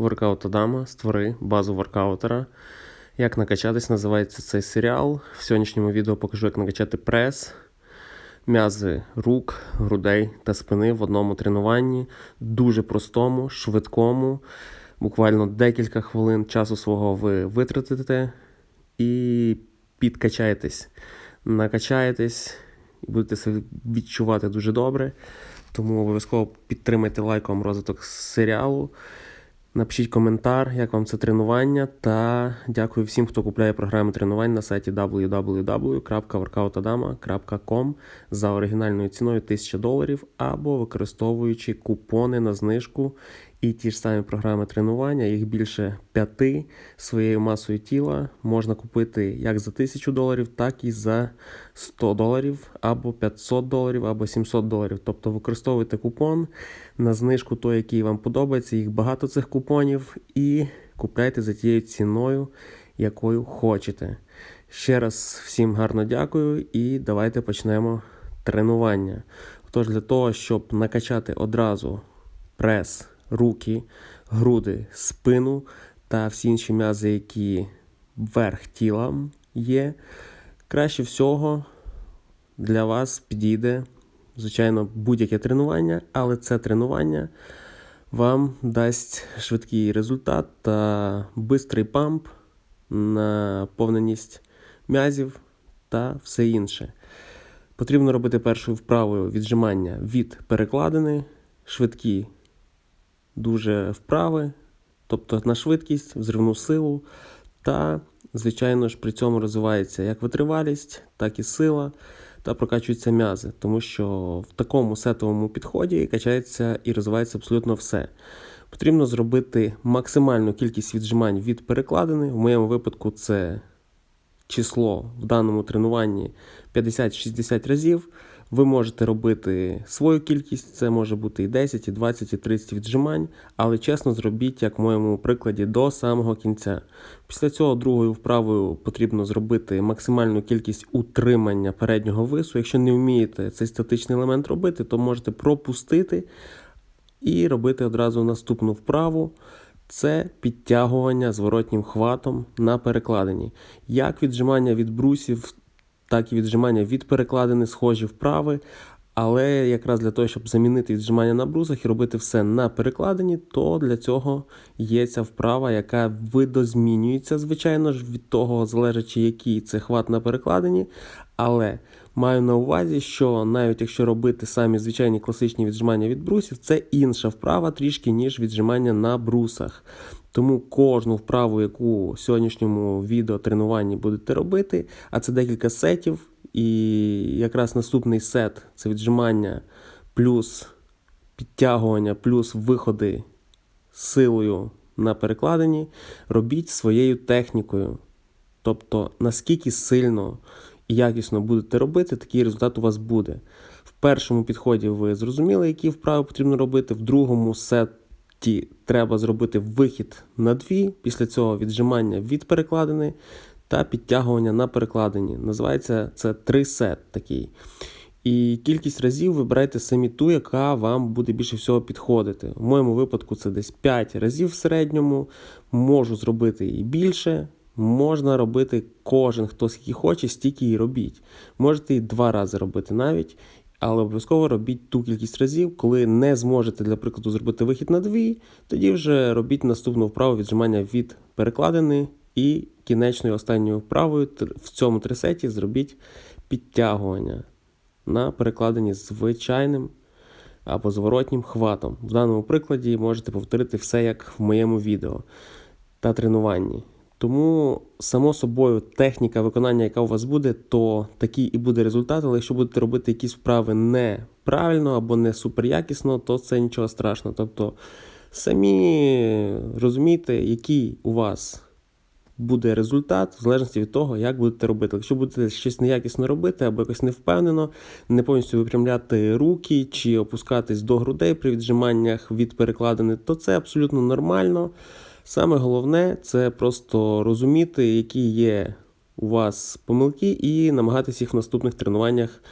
Воркаут Адама, створи базу воркаутера. Як накачатись, називається цей серіал. В сьогоднішньому відео покажу, як накачати прес, м'язи рук, грудей та спини в одному тренуванні. Дуже простому, швидкому. Буквально декілька хвилин часу свого ви витратите і підкачаєтесь. Накачаєтесь і будете себе відчувати дуже добре. Тому обов'язково підтримайте лайком розвиток серіалу. Напишіть коментар, як вам це тренування, та дякую всім, хто купляє програми тренувань на сайті www.workoutadama.com за оригінальною ціною 1000 доларів або використовуючи купони на знижку і ті ж самі програми тренування, їх більше п'яти своєю масою тіла можна купити як за 1000 доларів, так і за 100 доларів, або 500 доларів, або 700 доларів. Тобто використовуйте купон на знижку той, який вам подобається. Їх багато цих купонів, і купляйте за тією ціною, якою хочете. Ще раз всім гарно дякую і давайте почнемо тренування. Тож для того, щоб накачати одразу прес, руки, груди, спину та всі інші м'язи, які верх тіла є, краще всього для вас підійде, звичайно, будь-яке тренування, але це тренування вам дасть швидкий результат та бистрий памп, наповненість м'язів та все інше. Потрібно робити першою вправою віджимання від перекладини, швидкі дуже вправи, тобто на швидкість, взривну силу, та, звичайно ж, при цьому розвивається як витривалість, так і сила та прокачуються м'язи, тому що в такому сетовому підході качається і розвивається абсолютно все. Потрібно зробити максимальну кількість віджимань від перекладини. В моєму випадку це число в даному тренуванні 50-60 разів. Ви можете робити свою кількість, це може бути і 10, і 20, і 30 віджимань, але чесно зробіть, як в моєму прикладі, до самого кінця. Після цього другою вправою потрібно зробити максимальну кількість утримання переднього вису. Якщо не вмієте цей статичний елемент робити, то можете пропустити і робити одразу наступну вправу. Це підтягування зворотнім хватом на перекладині. Як віджимання від брусів, так і віджимання від перекладини схожі вправи. Але якраз для того, щоб замінити віджимання на брусах і робити все на перекладині, то для цього є ця вправа, яка видозмінюється, звичайно ж, від того, залежачи, який це хват на перекладині. Але маю на увазі, що навіть якщо робити самі звичайні класичні віджимання від брусів, це інша вправа трішки, ніж віджимання на брусах. Тому кожну вправу, яку в сьогоднішньому відео тренуванні будете робити, а це декілька сетів. І якраз наступний сет це віджимання плюс підтягування, плюс виходи силою на перекладині. Робіть своєю технікою. Тобто, наскільки сильно і якісно будете робити, такий результат у вас буде. В першому підході ви зрозуміли, які вправи потрібно робити, в другому сеті треба зробити вихід на дві, після цього віджимання від перекладини та підтягування на перекладині. Називається це три сет такий. І кількість разів вибирайте самі ту, яка вам буде більше всього підходити. В моєму випадку це десь 5 разів в середньому. Можу зробити і більше. Можна робити кожен, хто скільки хоче, стільки і робіть. Можете і два рази робити навіть, але обов'язково робіть ту кількість разів, коли не зможете, для прикладу, зробити вихід на дві, тоді вже робіть наступну вправу віджимання від перекладини і кінечною останньою вправою в цьому трисеті зробіть підтягування на перекладині звичайним або зворотнім хватом. В даному прикладі можете повторити все як в моєму відео та тренуванні. Тому, само собою, техніка виконання, яка у вас буде, то такий і буде результат. Але якщо будете робити якісь вправи неправильно або не суперякісно, то це нічого страшного. Тобто самі розумійте, який у вас буде результат, в залежності від того, як будете робити. Якщо будете щось неякісно робити або якось невпевнено, не повністю випрямляти руки чи опускатись до грудей при віджиманнях від перекладини, то це абсолютно нормально. Саме головне це просто розуміти, які є у вас помилки, і намагатися їх в наступних тренуваннях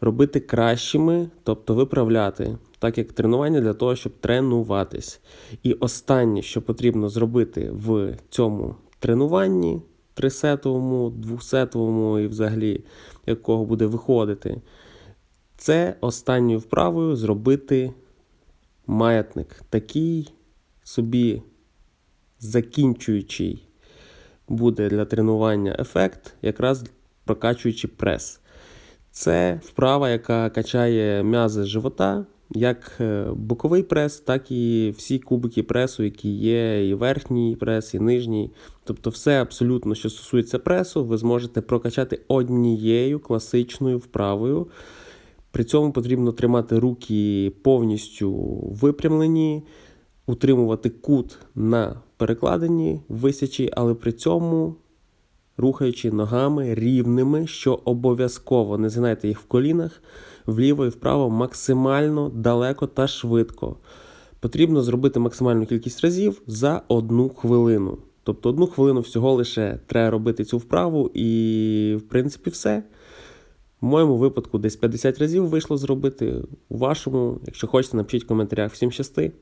робити кращими, тобто виправляти, так як тренування для того, щоб тренуватись. І останнє, що потрібно зробити в цьому тренуванні, трисетовому, двохсетовому і взагалі якого буде виходити, це останньою вправою зробити маятник. Такий собі закінчуючий буде для тренування ефект, якраз прокачуючи прес. Це вправа, яка качає м'язи живота, як е, боковий прес, так і всі кубики пресу, які є, і верхній прес, і нижній. Тобто, все абсолютно, що стосується пресу, ви зможете прокачати однією класичною вправою. При цьому потрібно тримати руки повністю випрямлені, утримувати кут на перекладині висячий, але при цьому рухаючи ногами рівними, що обов'язково не згинайте їх в колінах, вліво і вправо максимально далеко та швидко. Потрібно зробити максимальну кількість разів за одну хвилину. Тобто одну хвилину всього лише треба робити цю вправу, і, в принципі, все. В моєму випадку десь 50 разів вийшло зробити. У вашому, якщо хочете, напишіть в коментарях. Всім щасти!